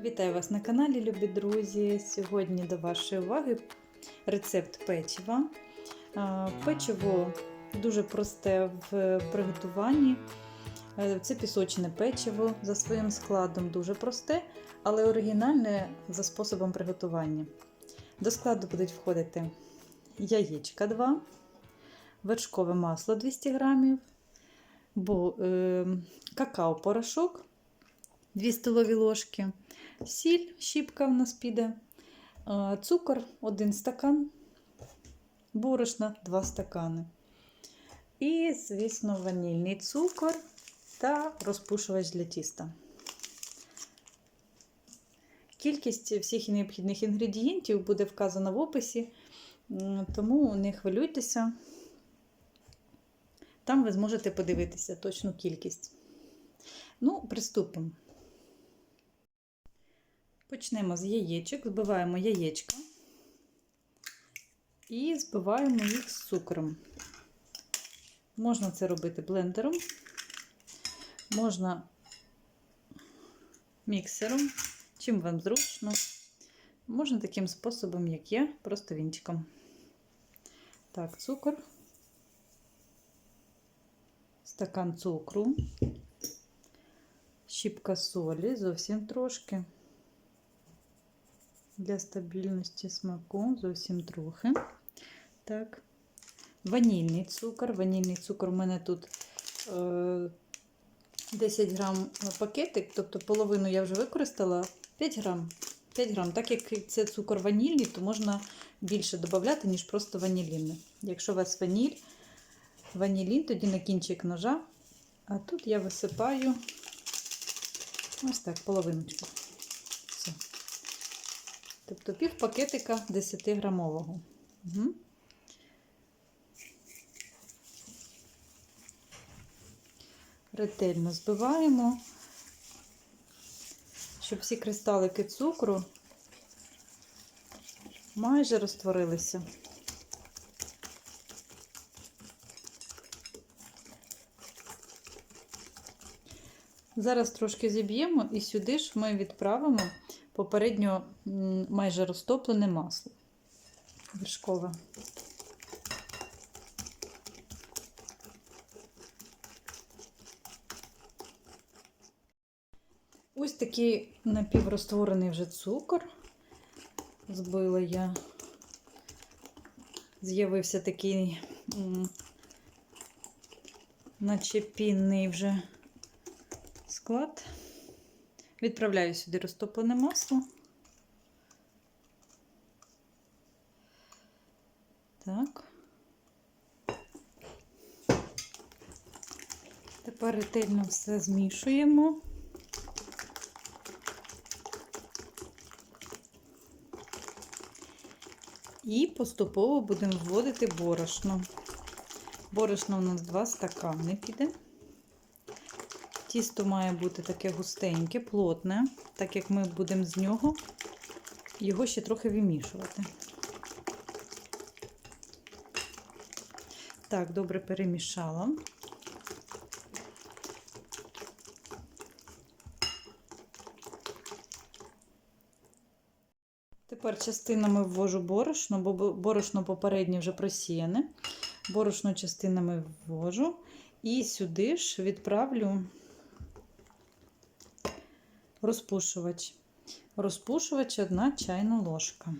Вітаю вас на каналі, любі друзі! Сьогодні до вашої уваги рецепт печива. Печиво дуже просте в приготуванні. Е, Це пісочне печиво за своїм складом дуже просте, але оригінальне за способом приготування. До складу будуть входити яєчка 2, вершкове масло 200 г, бо, е, какао-порошок 2 столові ложки, сіль, щіпка в нас піде, цукор 1 стакан, борошна 2 стакани. І, звісно, ванільний цукор та розпушувач для тіста. Кількість всіх необхідних інгредієнтів буде вказана в описі, тому не хвилюйтеся. Там ви зможете подивитися точну кількість. Ну, приступимо. Почнемо з яєчок, збиваємо яєчка і збиваємо їх з цукром. Можна це робити блендером, можна міксером, чим вам зручно. Можна таким способом, як я, просто вінчиком. Так, цукор, стакан цукру, щіпка солі, зовсім трошки. Для стабільності смаку зовсім трохи. Так. Ванільний цукор. Ванільний цукор у мене тут е, 10 грам пакетик, тобто половину я вже використала 5 грам. 5 грам. Так як це цукор ванільний, то можна більше додати, ніж просто ванілін. Якщо у вас ваніль, ванілін, тоді на кінчик ножа. А тут я висипаю ось так, половиночку. Тобто пів пакетика 10 грамового. Угу. Ретельно збиваємо, щоб всі кристалики цукру майже розтворилися. Зараз трошки зіб'ємо і сюди ж ми відправимо попередньо майже розтоплене масло вершкове. Ось такий напівростворений вже цукор. Збила я. З'явився такий, наче пінний вже склад. Відправляю сюди розтоплене масло. Так. Тепер ретельно все змішуємо. І поступово будемо вводити борошно. Борошно у нас 2 стакани піде. Тісто має бути таке густеньке, плотне, так як ми будемо з нього його ще трохи вимішувати. Так, добре перемішала. Тепер частинами ввожу борошно, бо борошно попереднє вже просіяне. Борошно частинами ввожу і сюди ж відправлю розпушувач. Розпушувач одна чайна ложка.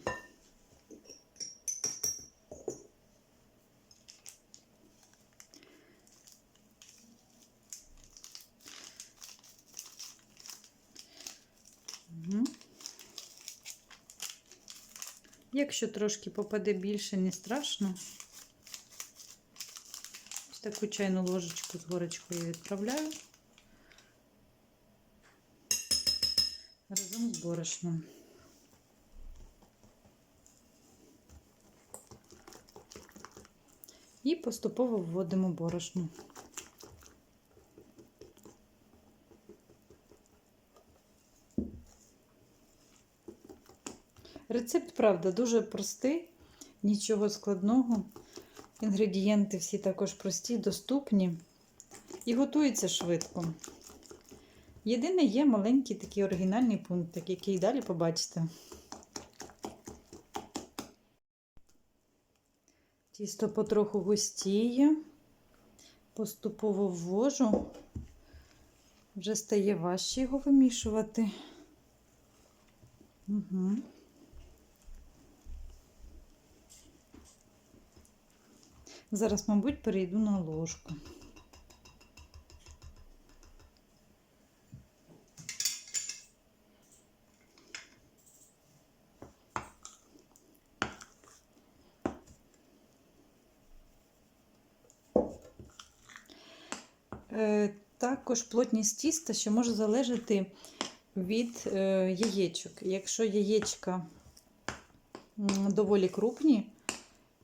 Якщо трошки попаде більше, не страшно. Ось таку чайну ложечку з горочкою відправляю. Разом з борошном. І поступово вводимо борошно. Рецепт, правда, дуже простий, нічого складного. Інгредієнти всі також прості, доступні і готуються швидко. Єдине, є маленький такий оригінальний пунктик, який далі побачите. Тісто потроху густіє, поступово ввожу, вже стає важче його вимішувати. Угу. Зараз, мабуть, перейду на ложку. Також плотність тіста, що може залежати від е, яєчок. Якщо яєчка доволі крупні,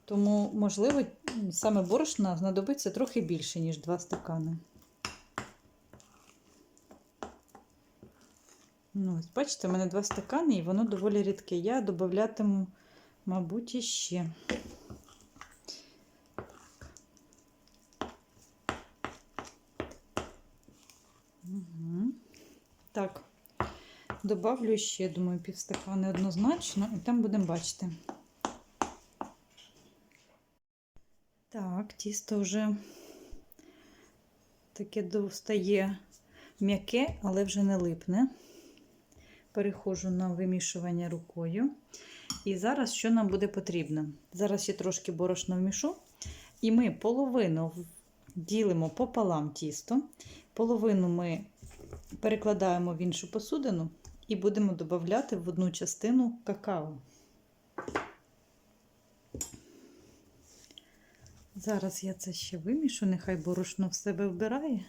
тому, можливо, саме борошна знадобиться трохи більше, ніж 2 стакани. Ну, бачите, у мене 2 стакани і воно доволі рідке. Я додатиму, мабуть, іще. Угу. Так, добавлю ще, думаю, півстакани однозначно, і там будемо бачити. Так, тісто вже таке достає м'яке, але вже не липне. Переходжу на вимішування рукою. І зараз що нам буде потрібно? Зараз ще трошки борошна вмішу, і ми половину ділимо пополам тісто, половину ми перекладаємо в іншу посудину і будемо додати в одну частину какао. Зараз я це ще вимішу, нехай борошно в себе вбирає.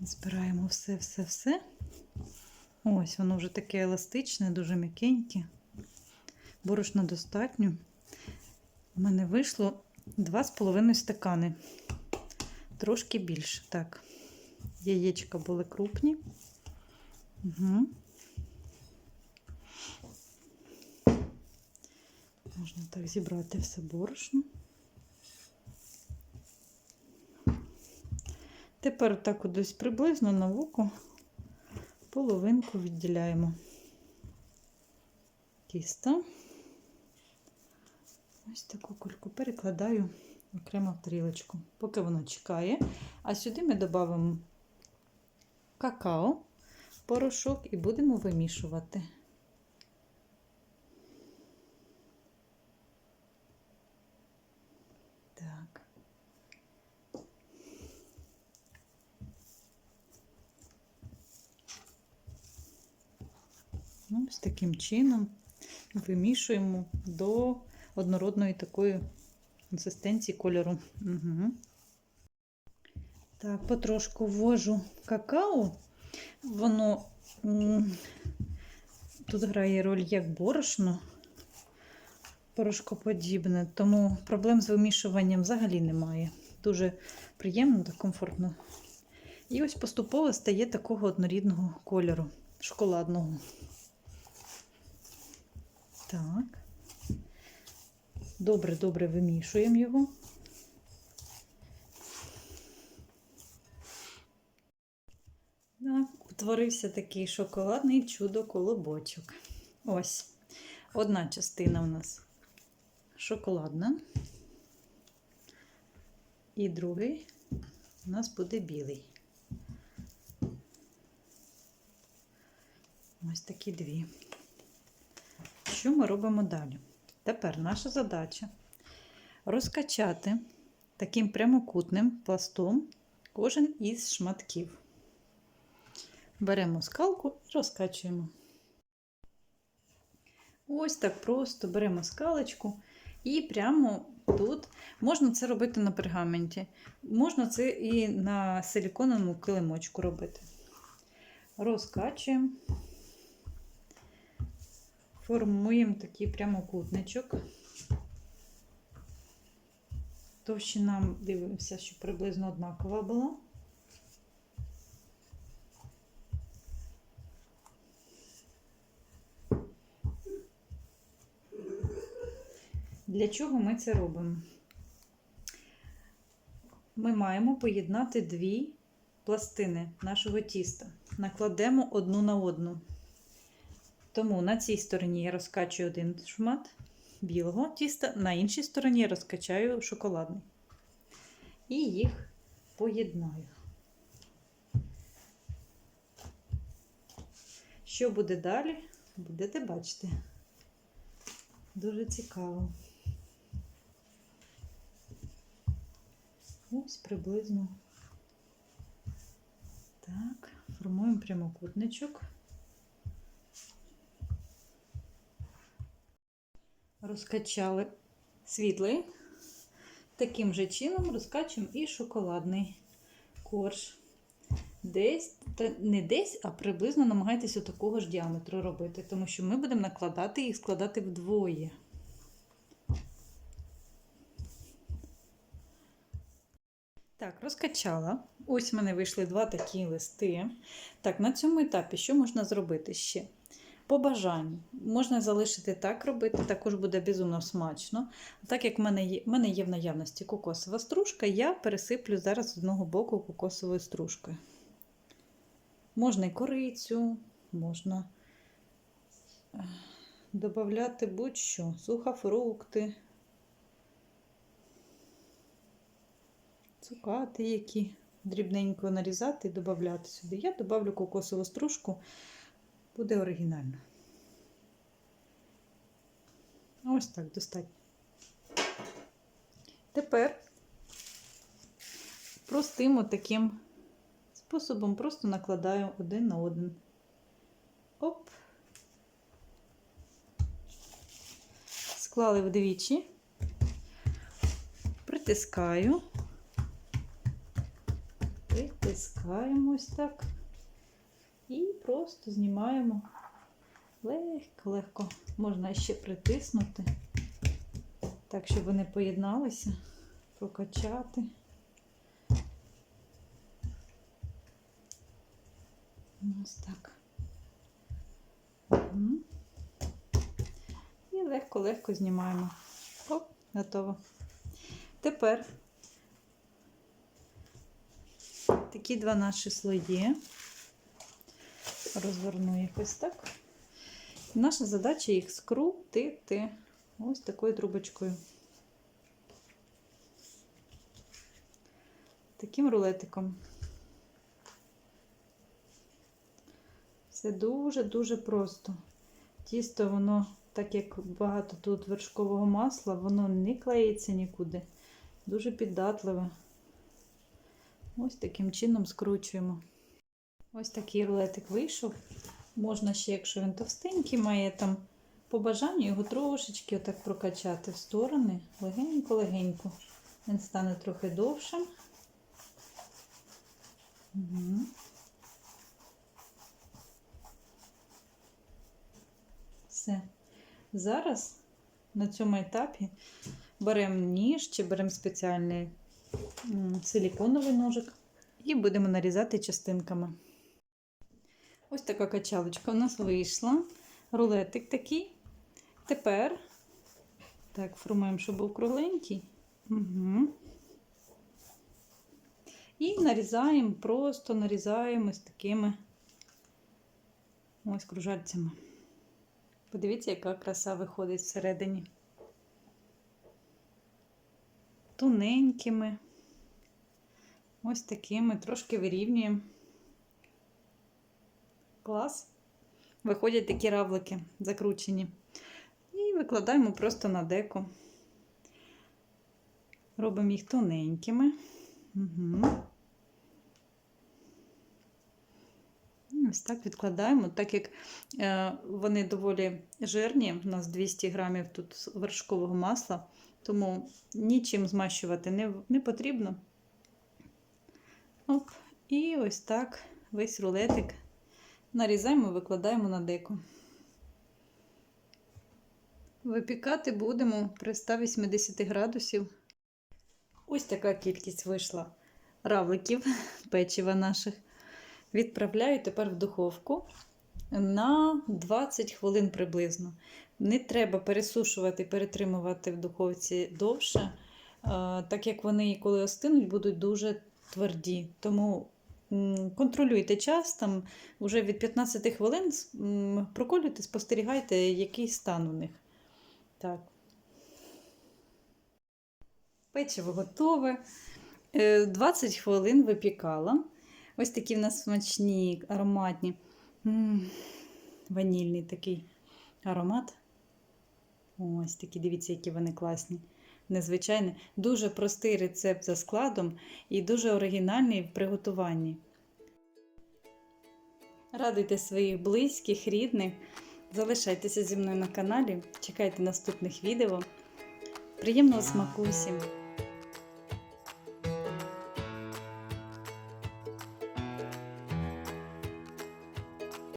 Збираємо все-все-все. Ось, воно вже таке еластичне, дуже м'якеньке. Борошна достатньо. У мене вийшло 2,5 стакани. Трошки більше. Так, яєчка були крупні. Угу. Можна так зібрати все борошно. Тепер так десь приблизно на вуку половинку відділяємо тіста. Ось таку кульку перекладаю окремо в тарілочку, поки воно чекає. А сюди ми додамо какао, порошок і будемо вимішувати. Ну, Ось таким чином вимішуємо до однородної такої консистенції кольору. Угу. Так, потрошку ввожу какао, воно тут грає роль як борошно, порошкоподібне, тому проблем з вимішуванням взагалі немає. Дуже приємно та комфортно. І ось поступово стає такого однорідного кольору, шоколадного. Так. Добре-добре вимішуємо його. Так, утворився такий шоколадний чудо-колобочок. Ось. Одна частина у нас шоколадна. І другий у нас буде білий. Ось такі дві. Що ми робимо далі? Тепер наша задача розкачати таким прямокутним пластом кожен із шматків. Беремо скалку і розкачуємо. Ось так просто беремо скалочку і прямо тут можна це робити на пергаменті, можна це і на силіконовому килимочку робити. Розкачуємо, формуємо такий прямокутничок. Товщина дивимося, щоб приблизно однакова була. Для чого ми це робимо? Ми маємо поєднати дві пластини нашого тіста. Накладемо одну на одну. Тому на цій стороні я розкачую один шмат білого тіста, на іншій стороні я розкачаю шоколадний. І їх поєднаю. Що буде далі, будете бачити. Дуже цікаво. Ось приблизно. Так, формуємо прямокутничок. Розкачали світлий. Таким же чином розкачуємо і шоколадний корж. Десь, та не десь, а приблизно намагайтеся такого ж діаметру робити, тому що ми будемо накладати їх складати вдвоє. Так, розкачала. Ось в мене вийшли два такі листи. Так, на цьому етапі що можна зробити ще? По бажанню. Можна залишити так робити, також буде безумно смачно. Так як в мене є, в мене є в наявності кокосова стружка, я пересиплю зараз з одного боку кокосовою стружкою. Можна і корицю, можна додати будь-що, сухофрукти, цукати, які дрібненько нарізати і додати сюди. Я додавлю кокосову стружку, буде оригінально. Ось так достатньо. Тепер простим таким способом просто накладаю один на один. Оп. Склали вдвічі, притискаю, притискаємо ось так просто знімаємо легко-легко. Можна ще притиснути, так, щоб вони поєдналися, прокачати. Ось так. І легко-легко знімаємо. Оп, готово. Тепер такі два наші слої. Розверну їх ось так. Наша задача їх скрутити ось такою трубочкою. Таким рулетиком. Це дуже-дуже просто. Тісто, воно, так як багато тут вершкового масла, воно не клеїться нікуди. Дуже піддатливе. Ось таким чином скручуємо. Ось такий рулетик вийшов. Можна ще, якщо він товстенький, має там по бажанню його трошечки отак прокачати в сторони, легенько-легенько. Він стане трохи довшим. Угу. Все. Зараз на цьому етапі беремо ніж чи беремо спеціальний силіконовий ножик і будемо нарізати частинками. Ось така качалочка у нас вийшла. Рулетик такий. Тепер, так, формуємо, щоб був кругленький. Угу. І нарізаємо, просто нарізаємо з такими ось кружальцями. Подивіться, яка краса виходить всередині. Тоненькими, ось такими, трошки вирівнюємо. Клас. Виходять такі равлики закручені. І викладаємо просто на деко. Робимо їх тоненькими. Угу. Ось так відкладаємо, так як е, вони доволі жирні, у нас 200 грамів тут вершкового масла, тому нічим змащувати не, не потрібно. Оп. І ось так весь рулетик нарізаємо і викладаємо на деко. Випікати будемо при 180 градусів. Ось така кількість вийшла равликів печива наших. Відправляю тепер в духовку на 20 хвилин приблизно. Не треба пересушувати, перетримувати в духовці довше, е, так як вони, коли остинуть, будуть дуже тверді. Тому контролюйте час, там вже від 15 хвилин проколюйте, спостерігайте, який стан у них. Так. Печиво готове. Е, 20 хвилин випікала. Ось такі в нас смачні, ароматні. Ванільний такий аромат. Ось такі, дивіться, які вони класні. Незвичайні. Дуже простий рецепт за складом і дуже оригінальний в приготуванні. Радуйте своїх близьких, рідних. Залишайтеся зі мною на каналі. Чекайте наступних відео. Приємного смаку всім!